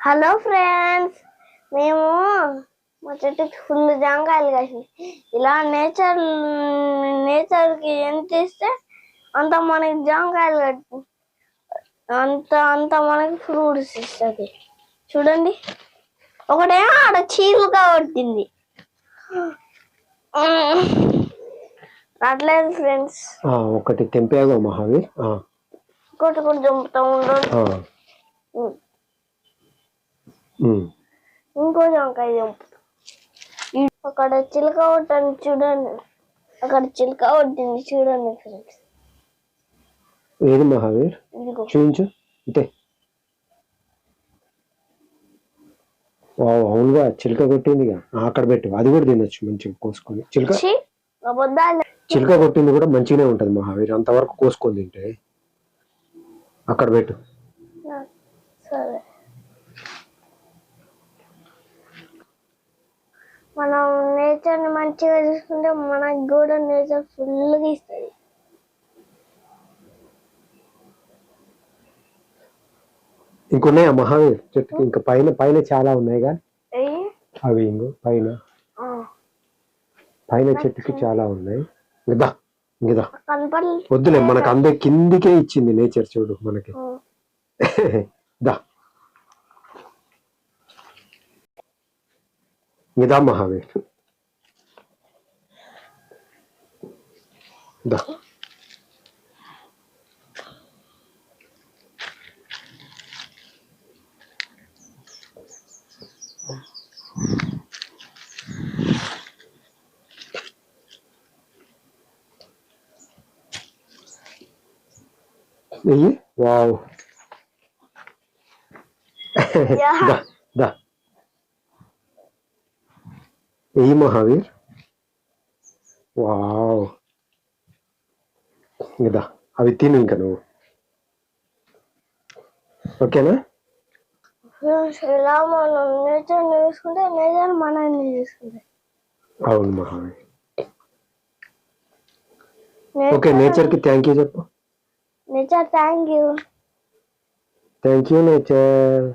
Hello friends మేము మా చెట్టుకి ఫుల్ జాంకాయలు కాసి ఇలా నేచర్ నేచర్కి ఎంత ఇస్తే అంత మనకి జాంకాయలు కట్టి అంత అంత మనకి ఫ్రూట్స్ ఇస్తుంది. చూడండి. ఒకటేమో ఆడ చీలుగా కొట్టింది రావట్లేదు ఫ్రెండ్స్ ఒకటి తెంపాగా మహావీర్? ఆ, ఇంకోటి కూడా చంపుతా ఉండదు. ఇంకో జాంకాయ చంపుతా ఈ- అక్కడ చిలక కొట్టండి చూడండి. అక్కడ చిలక కొట్టింది చూడండి ఫ్రెండ్స్ ఏది మహావీర్? చూపించు. అంతే వావ్ అవునుగా చిలుక కొట్టిందిగా ఆ, అక్కడ పెట్టు. అది కూడా తినొచ్చు మంచిగా కోసుకొని. చిలుక? చిలుక కొట్టింది కూడా మంచిగానే ఉంటది మహావీర్. అంతవరకు కోసుకొని తింటే. అక్కడ పెట్టు సరే మనం నేచర్ని మంచిగా చూసుకుంటే మనకి కూడా నేచర్ ఫుల్గా ఇస్తుంది. ఇంకొన్నాయా? మహావీర్ చెట్టుకి ఇంకా పైన పైన చాలా ఉన్నాయిగా? అవి ఇంకో పైన. పైన చెట్టుకి చాలా ఉన్నాయి. ఇంకదా ఇంకదా వద్దులే మనకు అందే కిందికే ఇచ్చింది నేచర్ చూడు మనకి. దా. ఇదా మహావీర్. దా నెయ్యి వావ్ యా. దా దా నెయ్యి మహావీర్ వావ్ ఇంకా అవి తిను ఇంకా నువ్వు. ఓకేనా? ఇలా మనం నేచర్ చూసుకుంటే నేచర్ మనల్ని చూసుకుంటే అవును మహావీర్ ఓకే నేచర్కి థ్యాంక్ యూ చెప్పు. Nature thank you thank you nature.